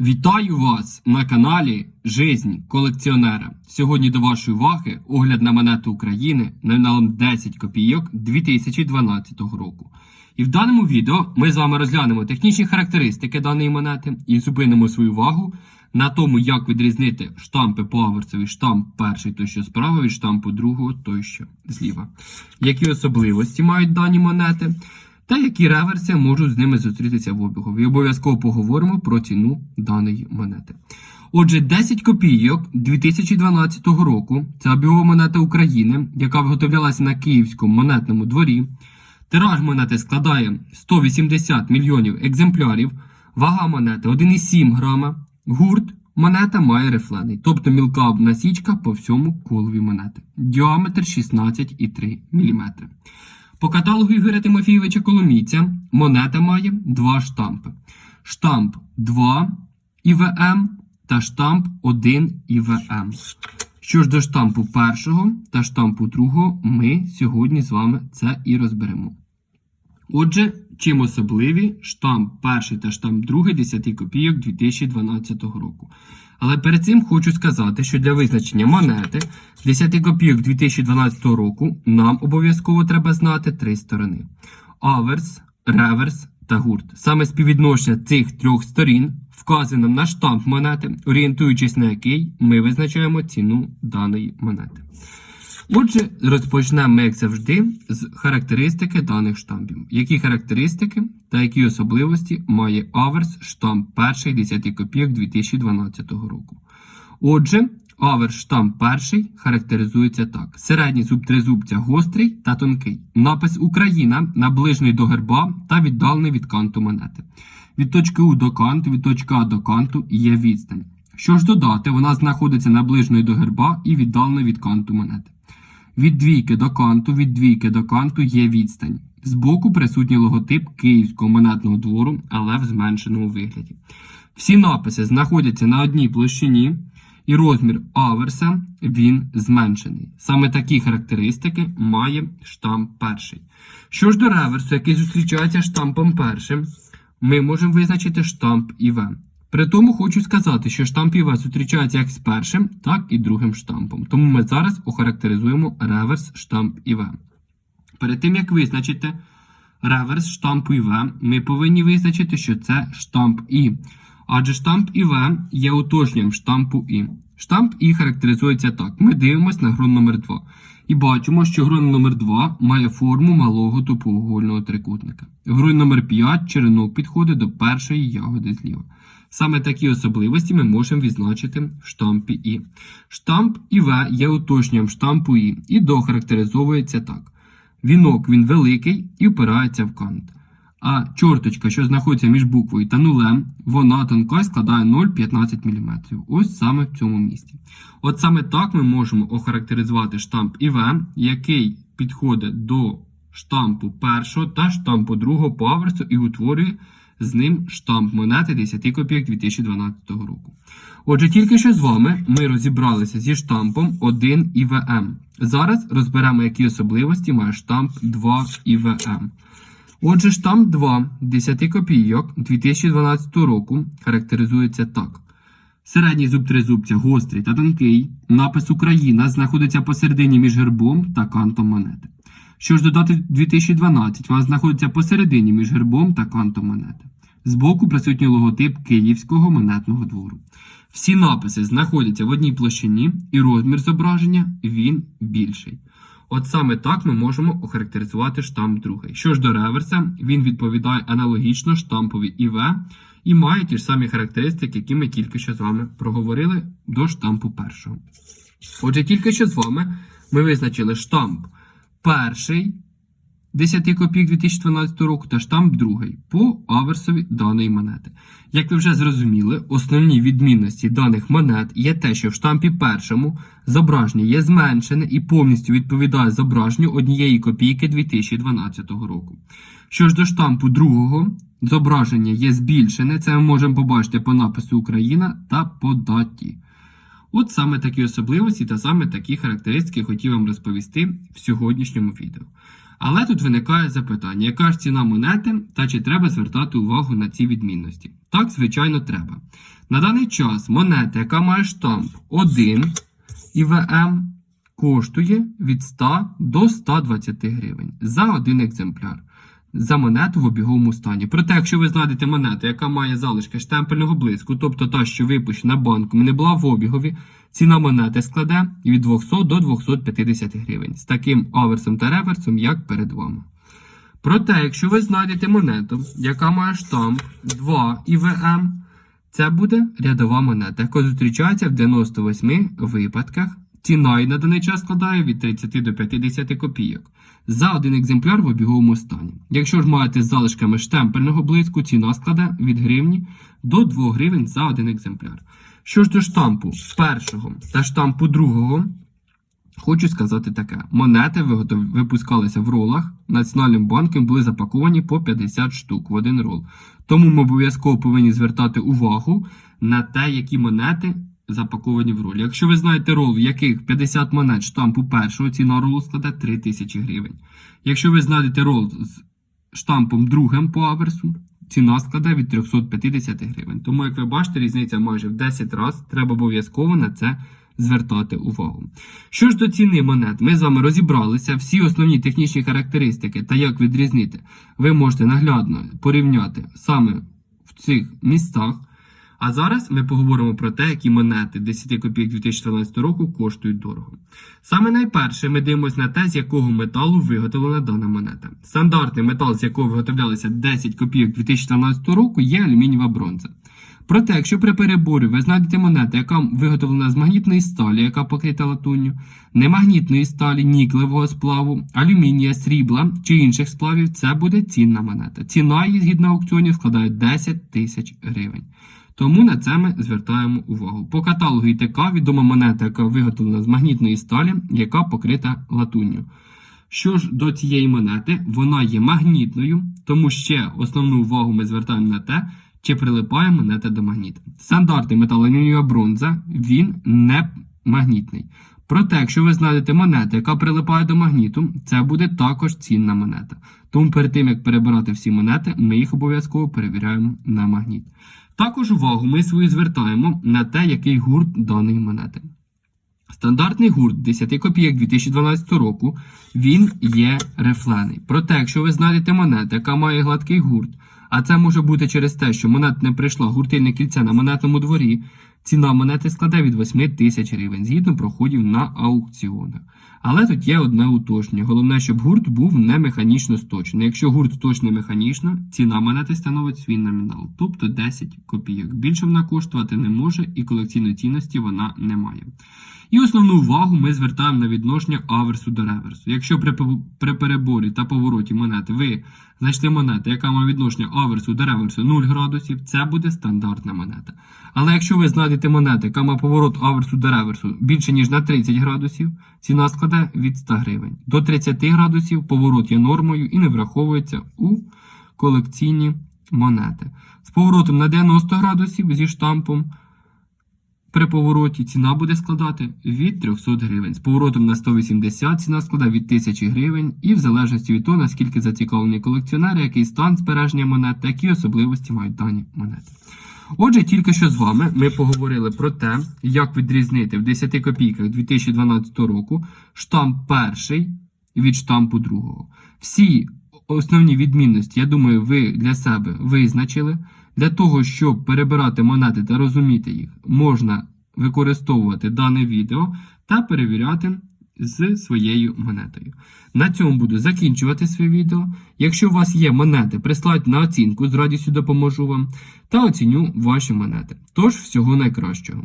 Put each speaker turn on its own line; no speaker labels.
Вітаю вас на каналі Жизнь колекціонера. Сьогодні до вашої уваги огляд на монету України номіналом 10 копійок 2012 року. І в даному відео ми з вами розглянемо технічні характеристики даної монети і зупинимо свою увагу на тому, як відрізнити штампи по аверсові, штамп перший, той що справа, від штампу другого, той що зліва. Які особливості мають дані монети, та які реверси можуть з ними зустрітися в обігу. І обов'язково поговоримо про ціну даної монети. Отже, 10 копійок 2012 року це обігова монета України, яка виготовлялася на Київському монетному дворі. Тираж монети складає 180 мільйонів екземплярів, вага монети 1,7 грама, гурт монета має рифлений, тобто мілка насічка по всьому колові монети. Діаметр 16,3 мм. По каталогу Ігоря Тимофійовича Коломійця монета має два штампи: штамп 2 ІВМ та штамп 1 ІВМ. Що ж до штампу першого та штампу другого, ми сьогодні з вами це і розберемо. Отже, чим особливі штамп перший та штамп другий 10 копійок 2012 року. Але перед цим хочу сказати, що для визначення монети 10 копійок 2012 року нам обов'язково треба знати три сторони: аверс, реверс та гурт. Саме співвідношення цих трьох сторін вказує нам на штамп монети, орієнтуючись на який ми визначаємо ціну даної монети. Отже, розпочнемо як завжди, з характеристики даних штампів. Які характеристики та які особливості має аверс штамп перший 10 копійок 2012 року. Отже, аверс штамп перший характеризується так: середній зуб тризубця гострий та тонкий. Напис Україна наближений до герба та віддалений від канту монети. Від точки У до канту, від точки А до канту є відстань. Що ж додати, вона знаходиться наближеною до герба і віддаленою від канту монети. Від двійки до канту, від двійки до канту є відстань. Збоку присутній логотип Київського монетного двору, але в зменшеному вигляді. Всі написи знаходяться на одній площині, і розмір аверса він зменшений. Саме такі характеристики має штамп перший. Що ж до реверсу, який зустрічається штампом першим, ми можемо визначити штамп ІВ. При тому хочу сказати, що штамп ІВ зустрічається як з першим, так і другим штампом. Тому ми зараз охарактеризуємо реверс штамп ІВ. Перед тим, як визначити реверс штампу ІВ, ми повинні визначити, що це штамп І. Адже штамп ІВ є уточненням штампу І. Штамп І характеризується так. Ми дивимося на грон номер 2 і бачимо, що грон номер 2 має форму малого тупоугольного трикутника. Грон номер 5 черенок підходить до першої ягоди зліва. Саме такі особливості ми можемо відзначити в штампі І. Штамп ІВ є уточненням штампу І і дохарактеризовується так. Вінок він великий і впирається в кант. А чорточка, що знаходиться між буквою та нулем, вона тонка і складає 0,15 мм. Ось саме в цьому місці. От саме так ми можемо охарактеризувати штамп ІВ, який підходить до штампу першого та штампу другого по аверсу і утворює з ним штамп монети 10 копійок 2012 року. Отже, тільки що з вами ми розібралися зі штампом 1 ІВМ. Зараз розберемо, які особливості має штамп 2 ІВМ. Отже, штамп 2 10 копійок 2012 року характеризується так. Середній зуб тризубця гострий та тонкий. Напис Україна знаходиться посередині між гербом та кантом монети. Що ж додати 2012, вона знаходиться посередині між гербом та кантом монети. Збоку присутній логотип Київського монетного двору. Всі написи знаходяться в одній площині, і розмір зображення він більший. От саме так ми можемо охарактеризувати штамп другий. Що ж до реверса, він відповідає аналогічно штампові ІВ і має ті ж самі характеристики, які ми тільки що з вами проговорили до штампу першого. Отже, тільки що з вами ми визначили штамп перший 10 копійок 2012 року та штамп другий по аверсові даної монети. Як ви вже зрозуміли, основні відмінності даних монет є те, що в штампі першому зображення є зменшене і повністю відповідає зображенню однієї копійки 2012 року. Що ж до штампу другого, зображення є збільшене, це ми можемо побачити по напису Україна та по даті. От саме такі особливості та саме такі характеристики хотів вам розповісти в сьогоднішньому відео. Але тут виникає запитання, яка ж ціна монети та чи треба звертати увагу на ці відмінності? Так, звичайно, треба. На даний час монета, яка має штамп 1 ІВМ, коштує від 100 до 120 гривень за один екземпляр. За монету в обіговому стані. Проте, якщо ви знайдете монету, яка має залишки штемпельного блиску, тобто та, що випущена банком, не була в обігові, ціна монети складе від 200 до 250 гривень з таким аверсом та реверсом, як перед вами. Проте, якщо ви знайдете монету, яка має штамп 2 ІВМ, це буде рядова монета, яка зустрічається в 98 випадках. Ціна на даний час складає від 30 до 50 копійок за один екземпляр в обіговому стані. Якщо ж маєте з залишками штемпельного блиску, ціна складе від гривні до 2 гривень за один екземпляр. Що ж до штампу першого та штампу другого, Хочу сказати таке: монети випускалися в ролах. Національним банком були запаковані по 50 штук в один рол. Тому ми обов'язково повинні звертати увагу на те, які монети запаковані в ролі. Якщо ви знаєте рол, в яких 50 монет штампу першого, ціна ролу складе 3000 гривень. Якщо ви знайдете рол з штампом другим по аверсу, ціна складе від 350 гривень. Тому, як ви бачите, різниця майже в 10 разів. Треба обов'язково на це звертати увагу. Що ж до ціни монет, ми з вами розібралися всі основні технічні характеристики та як відрізнити. Ви можете наглядно порівняти саме в цих містах. А зараз ми поговоримо про те, які монети 10 копійок 2014 року коштують дорого. Саме найперше ми дивимося на те, з якого металу виготовлена дана монета. Стандартний метал, з якого виготовлялися 10 копійок 2014 року, є алюмінієва бронза. Проте, якщо при переборі ви знайдете монету, яка виготовлена з магнітної сталі, яка покрита латунню, немагнітної сталі, ніклевого сплаву, алюмінія, срібла чи інших сплавів, це буде цінна монета. Ціна її згідно аукціонів складає 10 тисяч гривень. Тому на це ми звертаємо увагу. По каталогу ІТК відома монета, яка виготовлена з магнітної сталі, яка покрита латунню. Що ж до цієї монети, вона є магнітною, тому ще основну увагу ми звертаємо на те, чи прилипає монета до магніта. Стандартний метал бронза, він не магнітний. Проте, якщо ви знайдете монету, яка прилипає до магніту, це буде також цінна монета. Тому перед тим, як перебирати всі монети, ми їх обов'язково перевіряємо на магніт. Також увагу ми свою звертаємо на те, який гурт даної монети. Стандартний гурт 10 копійок 2012 року він є рифлений. Проте, якщо ви знайдете монету, яка має гладкий гурт, а це може бути через те, що монета не прийшла гуртильне кільце на монетному дворі, ціна монети складе від 8 тисяч гривень згідно проходів на аукціонах. Але тут є одне уточнення. Головне, щоб гурт був не механічно сточений. Якщо гурт сточений механічно, ціна монети становить свій номінал, тобто 10 копійок. Більше вона коштувати не може і колекційної цінності вона не має. І основну увагу ми звертаємо на відношення аверсу до реверсу. Якщо при, при переборі та повороті монети ви знайшли монету, яка має відношення аверсу до реверсу 0 градусів, це буде стандартна монета. Але якщо ви знайдете монету, яка має поворот аверсу до реверсу більше ніж на 30 градусів, ціна складе від 100 гривень. До 30 градусів поворот є нормою і не враховується у колекційні монети. З поворотом на 90 градусів зі штампом при повороті ціна буде складати від 300 гривень. З поворотом на 180 ціна складає від 1000 гривень, і в залежності від того, наскільки зацікавлений колекціонер, який стан збереження монет, такі особливості мають дані монети. Отже, тільки що з вами ми поговорили про те, як відрізнити в 10 копійках 2012 року штамп перший від штампу другого. Всі основні відмінності, я думаю, ви для себе визначили. Для того, щоб перебирати монети та розуміти їх, можна використовувати дане відео та перевіряти з своєю монетою. На цьому буду закінчувати своє відео. Якщо у вас є монети, прислать на оцінку, з радістю допоможу вам та оціню ваші монети. Тож, всього найкращого.